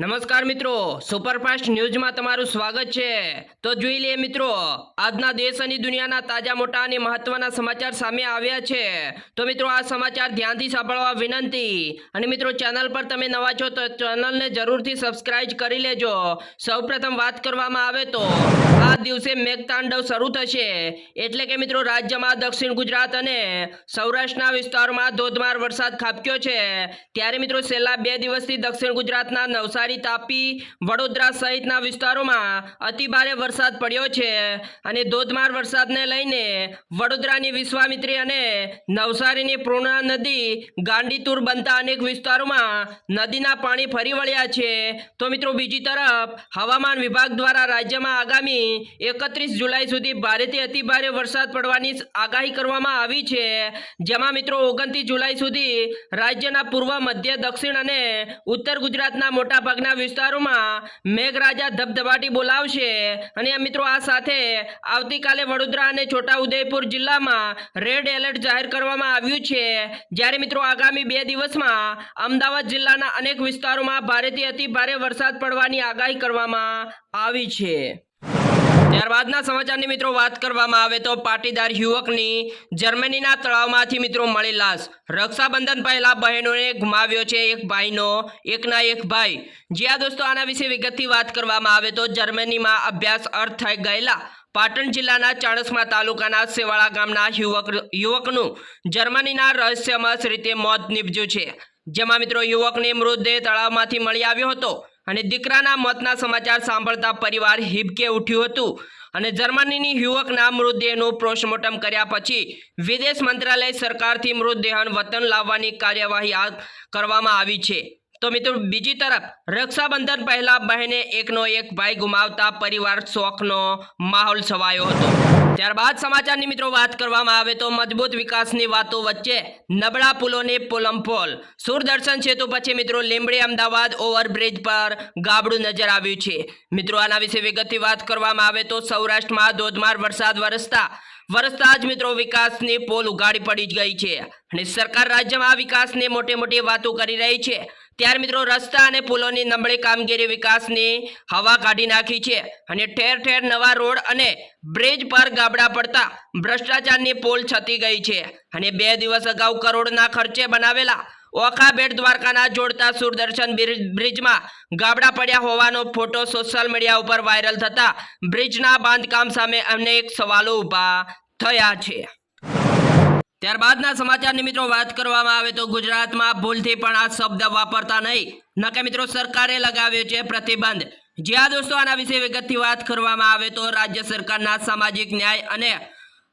નમસ્કાર મિત્રો, સુપરફાસ્ટ ન્યૂઝમાં તમારું સ્વાગત છે. તો જોઈ લઈએ મિત્રો, આજના દેશ અને દુનિયાના તાજા મોટા અને મહત્વના સમાચાર સામે આવ્યા છે. તો મિત્રો, આ સમાચાર ધ્યાનથી સાંભળવા વિનંતી. અને મિત્રો, ચેનલ પર તમે નવા છો તો ચેનલને જરૂરથી સબસ્ક્રાઇબ કરી લેજો. સૌપ્રથમ વાત કરવામાં આવે તો, આ દિવસે મેઘતાંડવ શરૂ થશે. એટલે કે મિત્રો, રાજ્યમાં દક્ષિણ ગુજરાત અને સૌરાષ્ટ્રના વિસ્તારોમાં ધોધમાર વરસાદ ખાબક્યો છે. ત્યારે મિત્રો, છેલ્લા બે દિવસથી દક્ષિણ ગુજરાતના નવસારી તાપી વડોદરા સહિતના વિસ્તારોમાં અતિભારે વરસાદ પડ્યો છે અને ધોધમાર વરસાદને લઈને વડોદરાની વિશ્વામિત્રી અને નવસારીની પૂર્ણા નદી ગાંડીતુર બનતા અનેક વિસ્તારોમાં નદીના પાણી ફરી વળ્યા છે. તો મિત્રો બીજી તરફ હવામાન વિભાગ દ્વારા રાજ્યમાં આગામી એકત્રીસ જુલાઈ સુધી ભારેથી અતિભારે વરસાદ પડવાની આગાહી કરવામાં આવી છે. જેમાં મિત્રો ઓગણત્રીસ જુલાઈ સુધી રાજ્યના પૂર્વ, મધ્ય, દક્ષિણ અને ઉત્તર ગુજરાતના મોટા ભાગના વિસ્તારોમાં મેઘરાજા ધબધબાટી બોલાવશે. અને મિત્રો આ સાથે આવતીકાલે વડોદરા અને છોટાઉદેપુર જિલ્લામાં રેડ એલર્ટ જાહેર કરવામાં આવ્યું છે. જ્યારે મિત્રો આગામી બે દિવસમાં અમદાવાદ જિલ્લાના અનેક વિસ્તારોમાં ભારેથી અતિ ભારે વરસાદ પડવાની આગાહી કરવામાં આવી છે. ત્યારબાદના સમાચારની મિત્રો વાત કરવામાં આવે તો પાટીદાર યુવકની જર્મનીના તળાવમાંથી મિત્રો મળી લાશ. રક્ષાબંધન પહેલા બહેનોને ગુમાવ્યો છે એક ભાઈનો, એકના એક ભાઈ. જ્યાં દોસ્તો, આના વિશે વિગતથી વાત કરવામાં આવે તો જર્મનીમાં અભ્યાસ અર્થ થઈ ગયેલા પાટણ જિલ્લાના ચાણસમા તાલુકાના સેવાળા ગામના યુવક, યુવકનું જર્મનીના રહસ્યમય રીતે મોત નીપજ્યું છે. જેમાં મિત્રો યુવકને મૃતદેહ તળાવમાંથી મળી આવ્યો હતો. અને દીકરાના મોતના સમાચાર સાંભળતા પરિવાર હિબકે ઉઠ્યું હતું અને જર્મનીની યુવકના મૃતદેહનું પોસ્ટમોર્ટમ કર્યા પછી વિદેશ મંત્રાલય સરકારથી મૃતદેહન વતન લાવવાની કાર્યવાહી કરવામાં આવી છે. તો મિત્રો બીજી તરફ રક્ષાબંધન પહેલા બહેને એકનો એક ભાઈ ગુમાવતા પરિવાર શોકનો માહોલ છવાયો હતો. ત્યારબાદ સમાચારની મિત્રો વાત કરવામાં આવે તો મજબૂત વિકાસની વાતો વચ્ચે નબળા પુલોને પોલમપોલ. સુરદર્શન સેતુ પછી મિત્રો લીંબડી અમદાવાદ ઓવરબ્રિજ પર ગાબડું નજર આવ્યું છે. મિત્રો આના વિશે વિગતથી વાત કરવામાં આવે તો સૌરાષ્ટ્રમાં ધોધમાર વરસાદ વરસતા વરસતા જ મિત્રો વિકાસની પોલ ઉગાડી પડી ગઈ છે. અને સરકાર રાજ્યમાં વિકાસની મોટી મોટી વાતો કરી રહી છે. ત્યારે મિત્રો, રસ્તા અને પુલોની નબળી કામગીરી વિકાસની હવા કાઢી નાખી છે અને ઠેર ઠેર નવા રોડ અને બ્રિજ પર ગાબડા પડતા ભ્રષ્ટાચારની પોલ છતી ગઈ છે અને બે દિવસ અગાઉ કરોડના ખર્ચે બનાવેલા ઓખા બેટ દ્વારકાના જોડતા સુરદર્શન બ્રિજ- બ્રિજમાં ગાબડા પડ્યા હોવાનો ફોટો સોશિયલ મીડિયા ઉપર વાયરલ થતા બ્રિજના બાંધકામ સામે અનેક સવાલો ઊભા થયા છે. ત્યારબાદના સમાચારની મિત્રો વાત કરવામાં આવે તો ગુજરાતમાં ભૂલથી પણ આ શબ્દ વાપરતા નહીં. નકે મિત્રો સરકારે લગાવ્યો છે પ્રતિબંધ. જ્યાં દોસ્તો, આના વિશે વિગતથી વાત કરવામાં આવે તો રાજ્ય સરકારના સામાજિક ન્યાય અને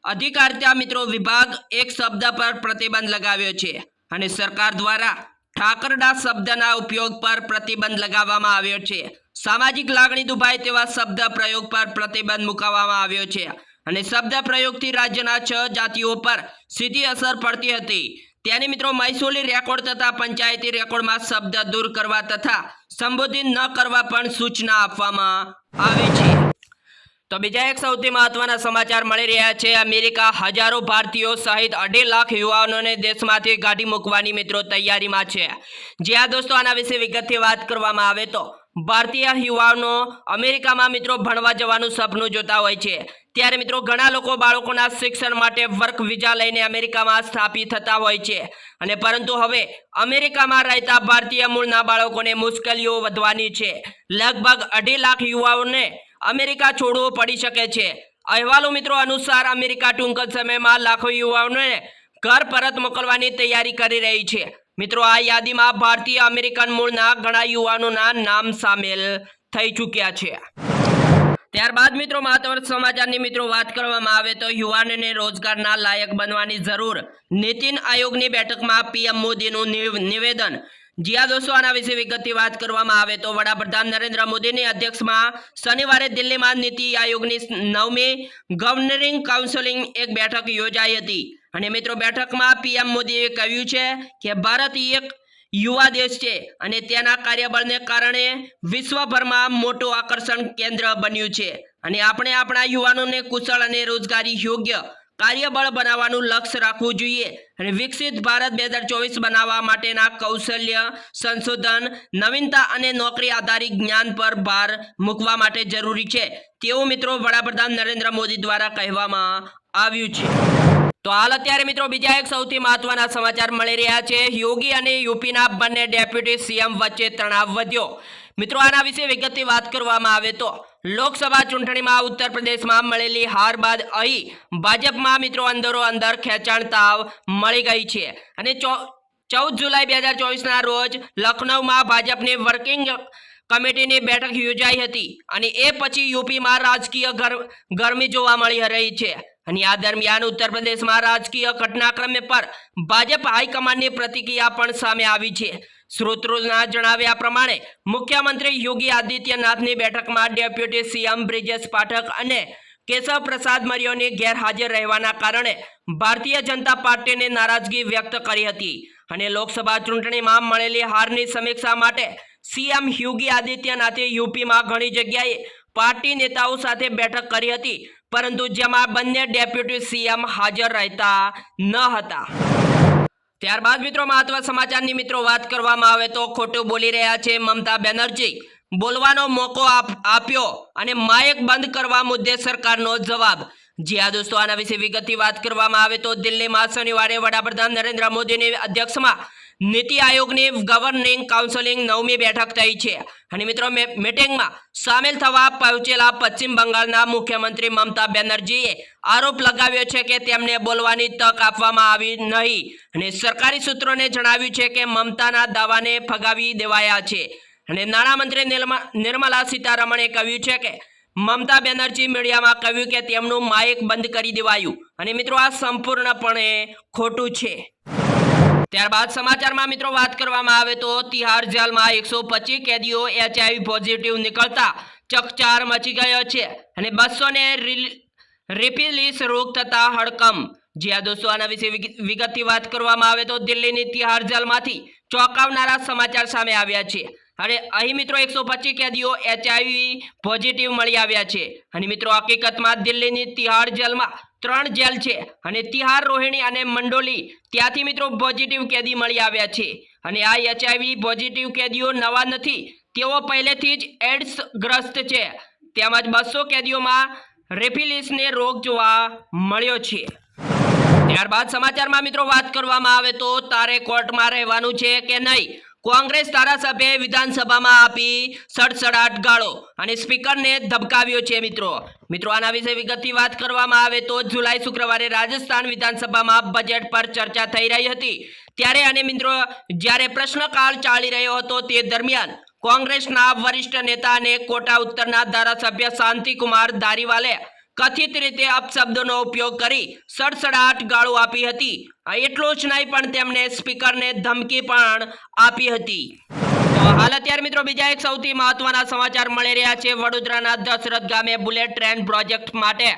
અધિકારિતા મિત્રો વિભાગ એક શબ્દ પર પ્રતિબંધ લગાવ્યો છે અને સરકાર દ્વારા ઠાકરડા શબ્દના ઉપયોગ પર પ્રતિબંધ લગાવવામાં આવ્યો છે. સામાજિક લાગણી દુભાય તેવા શબ્દ પ્રયોગ પર પ્રતિબંધ મુકાવવામાં આવ્યો છે. અને શબ્દ પ્રયોગથી રાજ્યના છ જાતિઓ પર સીધી અસર પડતી હતી. ત્યાંની મિત્રો મહેસૂલી રેકોર્ડ તથા પંચાયતી રેકોર્ડમાં શબ્દ દૂર કરવા તથા સંબોધિત ન કરવા પણ સૂચના આપવામાં આવી છે. તો બીજા એક સૌથી મહત્વના સમાચાર મળી રહ્યા છે. અમેરિકા હજારો ભારતીયો સહિત અઢી લાખ યુવાનોને દેશમાંથી કાઢી મૂકવાની મિત્રો તૈયારીમાં છે. જ્યાં દોસ્તો, આના વિશે વિગતથી વાત કરવામાં આવે તો ભારતીય યુવાનો અમેરિકામાં મિત્રો ભણવા જવાનું સપનું જોતા હોય છે. ત્યારે મિત્રો ઘણા લોકો બાળકોના શિક્ષણ માટે વર્ક વિઝા લઈને અમેરિકામાં સ્થાપિત થતા હોય છે. અને પરંતુ હવે અમેરિકામાં રહેતા ભારતીય મૂળના બાળકોને મુશ્કેલીઓ વધવાની છે. લગભગ અઢી લાખ યુવાઓને અમેરિકા છોડવું પડી શકે છે. અહેવાલો મિત્રો અનુસાર અમેરિકા ટૂંક સમયમાં લાખો યુવાઓને ઘર પરત મોકલવાની તૈયારી કરી રહી છે. મિત્રો, આ યાદીમાં ભારતીય અમેરિકન મૂળના ઘણા યુવાનોના નામ સામેલ થઈ ચૂક્યા છે. ત્યારબાદ મિત્રો, મહત્વના સમાચારની મિત્રો વાત કરવામાં આવે તો યુવાનોને રોજગારના લાયક બનવાની જરૂર નીતિન આયોગની બેઠકમાં પીએમ મોદીનું નિવ- જ્યાં દોસ્તો, આના વિશે વિગતથી વાત કરવામાં આવે તો વડાપ્રધાન નરેન્દ્ર મોદીની અધ્યક્ષમાં શનિવારે દિલ્હીમાં નીતિ આયોગની નવમી ગવર્નરિંગ કાઉન્સિલિંગ એક બેઠક યોજાઈ હતી. અને મિત્રો, બેઠકમાં પીએમ મોદીએ કહ્યું છે કે ભારત એક યુવા દેશ છે અને તેના કાર્યબળને કારણે વિશ્વભરમાં મોટું આકર્ષણ કેન્દ્ર બન્યું છે. અને આપણે આપણા યુવાનોને કુશળ અને રોજગારી યોગ્ય કાર્યબળ બનાવવાનું લક્ષ્ય રાખવું જોઈએ અને વિકસિત ભારત બે હજાર ચોવીસ બનાવવા માટેના કૌશલ્ય સંશોધન, નવીનતા અને નોકરી આધારિત જ્ઞાન પર ભાર મૂકવા માટે જરૂરી છે. તેવું મિત્રો વડાપ્રધાન નરેન્દ્ર મોદી દ્વારા કહેવામાં આવ્યું છે. તો હાલ અત્યારે મિત્રો બીજા એક સૌથી મહત્વના સમાચાર મળી રહ્યા છે. યોગી અને યુપીના બંને ડેપ્યુટી સીએમ વચ્ચે તણાવ વધ્યો. મિત્રો, આના વિશે વિગતથી વાત કરવામાં આવે તો લોકસભા ચૂંટણીમાં ઉત્તર પ્રદેશમાં મળેલી હાર બાદ અહીં ભાજપમાં મિત્રો અંદરો અંદર ખેંચાણ તાવ મળી ગઈ છે. અને ચૌદ જુલાઈ બે હજાર ચોવીસના રોજ લખનૌમાં ભાજપની વર્કિંગ કમિટીની બેઠક યોજાઈ હતી અને એ પછી યુપીમાં રાજકીય ગર- ગરમી જોવા મળી રહી છે. અને આ દરમિયાન ઉત્તર પ્રદેશમાં રાજકીય ઘટનાક્રમે પર ભાજપ હાઈકમાન્ડની પ્રતિક્રિયા પણ સામે આવી છે. સૂત્રોના જણાવ્યા પ્રમાણે, મુખ્યમંત્રી યોગી આદિત્યનાથની બેઠકમાં ડેપ્યુટી સીએમ બ્રિજેશ પાઠક અને કેશવ પ્રસાદ મર્યોની ગેરહાજર રહેવાના કારણે ભારતીય જનતા પાર્ટીને નારાજગી વ્યક્ત કરી હતી. અને લોકસભા ચૂંટણીમાં મળેલી હારની સમીક્ષા માટે સીએમ યોગી આદિત્યનાથે યુપીમાં ઘણી જગ્યાએ પાર્ટી નેતાઓ સાથે બેઠક કરી હતી. પરંતુ જેમાં બંને ડેપ્યુટી સીએમ હાજર રહેતા ન હતા. ત્યારબાદ મિત્રો મહત્વ સમાચારની મિત્રો વાત કરવામાં આવે તો ખોટું બોલી રહ્યા છે મમતા બેનર્જી. બોલવાનો મોકો આપ- આપ્યો અને માયક બંધ કરવા મુદ્દે સરકારનો જવાબ. જી આ દોસ્તો, આના વિશે વિગતથી વાત કરવામાં આવે તો દિલ્હીમાં શનિવારે વડાપ્રધાન નરેન્દ્ર મોદીની અધ્યક્ષમાં નીતિ આયોગની ગવર્નિંગ કાઉન્સિલિંગ નવમી બેઠક થઈ છે. અને મિત્રો મિટિંગમાં સામેલ થવા પહોંચેલા પશ્ચિમ બંગાળના મુખ્યમંત્રી મમતા બેનર્જીએ આરોપ લગાવ્યો છે કે તેમને બોલવાની તક આપવામાં આવી નહીં. અને સરકારી સૂત્રોને જણાવ્યું છે કે મમતાના દાવાને ફગાવી દેવાયા છે. અને નાણામંત્રી નિર્મા, નિર્મલા સીતારમણે કહ્યું છે કે મમતા બેનર્જી મીડિયામાં કહ્યું કે તેમનું માઇક બંધ કરી દેવાયું. અને મિત્રો આ સંપૂર્ણપણે ખોટું છે. ત્યારબાદ સમાચારમાં મિત્રો વાત કરવામાં આવે તો તિહાર જેલમાં એકસો પચીસ કેદીઓ એચઆઈવી પોઝિટિવ નીકળતા ચકચાર મચી ગયો છે અને બસો ને રિપીલિસ રોગ થતા હડકમ જ્યાં દોસ્તો આના વિશે વિગતથી વાત કરવામાં આવે તો દિલ્હીની તિહાર જેલમાંથી ચોંકાવનારા સમાચાર સામે આવ્યા છે. અને અહીં મિત્રો એકસો પચીસ કેદીઓ એચઆઈવી પોઝિટિવ મળી આવ્યા છે. અને મિત્રો, હકીકતમાં દિલ્હીની તિહાર જેલમાં ત્રણ જેલ છે. અને તિહાર રોહિણી અને મંડોલી ત્યાંથી મિત્રો પોઝિટિવ કેદી મળી આવ્યા છે. અને આ એચઆઈવી પોઝિટિવ કેદીઓ નવા નથી, તેઓ પહેલેથી જ એડ્સ ગ્રસ્ત છે તેમજ બસો કેદીઓમાં રેફિલિસને રોગ જોવા મળ્યો છે. ત્યારબાદ સમાચારમાં મિત્રો વાત કરવામાં આવે તો તારે કોર્ટમાં રહેવાનું છે કે નહીં? કોંગ્રેસ ધારાસભ્યએ વિધાનસભામાં આપી સડસડાટ ગાળો અને સ્પીકરને ધબકાવ્યો છે મિત્રો. મિત્રો, આના વિશે વિગતથી વાત કરવામાં આવે તો જુલાઈ શુક્રવારે રાજસ્થાન વિધાનસભામાં બજેટ પર ચર્ચા થઈ રહી હતી. ત્યારે અને મિત્રો, જ્યારે પ્રશ્નકાળ ચાલી રહ્યો હતો તે દરમિયાન કોંગ્રેસના વરિષ્ઠ નેતા અને કોટા ઉત્તરના ધારાસભ્ય શાંતિકુમાર ધારીવાલે કથિત રીતે અપશબ્દોનો ઉપયોગ કરી સડસડાટ ગાળો આપી હતી. એટલું જ નહીં, પણ તેમણે સ્પીકરને ધમકી પણ આપી હતી. તો હાલ અત્યારે મિત્રો બીજા એક સૌથી મહત્વના સમાચાર મળી રહ્યા છે. વડોદરાના દશરથ ગામે બુલેટ ટ્રેન પ્રોજેક્ટ માટે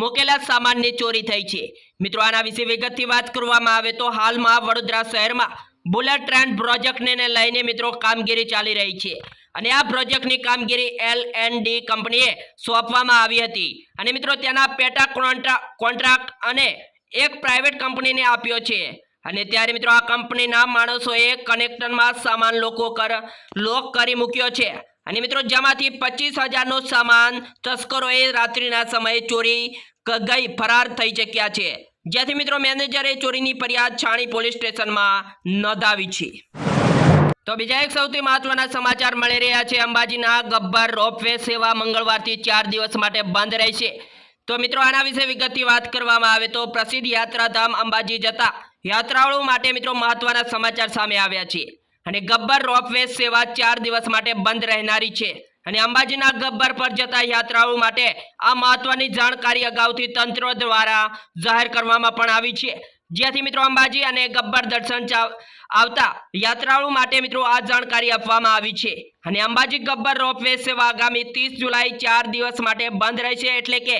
મૂકેલા સામાનની ચોરી થઈ છે. મિત્રો, આના વિશે વિગતથી વાત કરવામાં આવે તો હાલમાં વડોદરા શહેરમાં બુલેટ ટ્રેન પ્રોજેક્ટને લઈને મિત્રો કામગીરી ચાલી રહી છે. અને આ પ્રોજેક્ટની કામગીરી એલ એન્ડ ડી કંપનીએ સોંપવામાં આવી હતી. અને મિત્રો તેના પેટા કોન્ટ્રા, કોન્ટ્રાક્ટ અને એક પ્રાઇવેટ કંપનીને આપ્યો છે. અને ત્યારે મિત્રો, આ કંપનીના માણસોએ કનેક્ટરમાં સામાન લોકો કર લોક કરી મૂક્યો છે. અને મિત્રો, જેમાંથી પચીસ હજારનો સામાન તસ્કરોએ રાત્રિના સમયે ચોરી ગઈ ફરાર થઈ ચૂક્યા છે. જ્યાંથી મિત્રો, મેનેજરે ચોરીની ફરિયાદ છાણી પોલીસ સ્ટેશનમાં નોંધાવી છે. તો બીજા એક સૌથી મહત્વના સમાચાર મળી રહ્યા છે. અંબાજીના ગબ્બર રોપવે સેવા મંગળવારથી ચાર દિવસ માટે બંધ રહેશે તો મિત્રો, આના વિશે વિગતની વાત કરવામાં આવે તો પ્રસિદ્ધ યાત્રાધામ અંબાજી જતા યાત્રાળુઓ માટે મિત્રો મહત્વના સમાચાર સામે આવ્યા છે. અને ગબ્બર રોપવે સેવા ચાર દિવસ માટે બંધ રહેનારી છે. અને અંબાજીના ગબ્બર પર જતા યાત્રાળુઓ માટે આ મહત્વની જાણકારી અગાઉથી તંત્ર દ્વારા જાહેર કરવામાં પણ આવી છે. જ્યાંથી મિત્રો અંબાજી અને ગબ્બર દર્શન આવતા યાત્રાળુ માટે મિત્રો આ જાણકારી આપવામાં આવી છે. અને અંબાજી ગબ્બર રોપવે સેવા આગામી ત્રીસ જુલાઈ ચાર દિવસ માટે બંધ રહેશે એટલે કે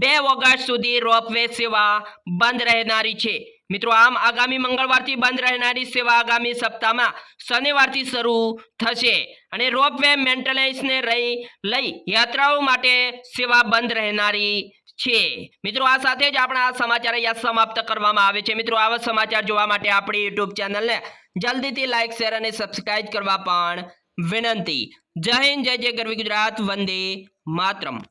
બે ઓગસ્ટ સુધી રોપવે સેવા બંધ રહેનારી છે. મિત્રો આમ આગામી મંગળવારથી બંધ રહેનારી સેવા આગામી સપ્તાહમાં શનિવારથી શરૂ થશે. અને રોપવે મેન્ટેનન્સને રહી લઈ યાત્રાઓ માટે સેવા બંધ રહેનારી છે. મિત્રો, આ સાથે જ આપણા આ સમાચાર અહીંયા સમાપ્ત કરવામાં આવે છે. મિત્રો, આવા સમાચાર જોવા માટે આપણી યુટ્યુબ ચેનલને જલ્દીથી લાઇક શેર અને સબસ્ક્રાઇબ કરવા પણ વિનંતી. જય હિન્દ, જય જય ગરવી ગુજરાત, વંદે માતરમ.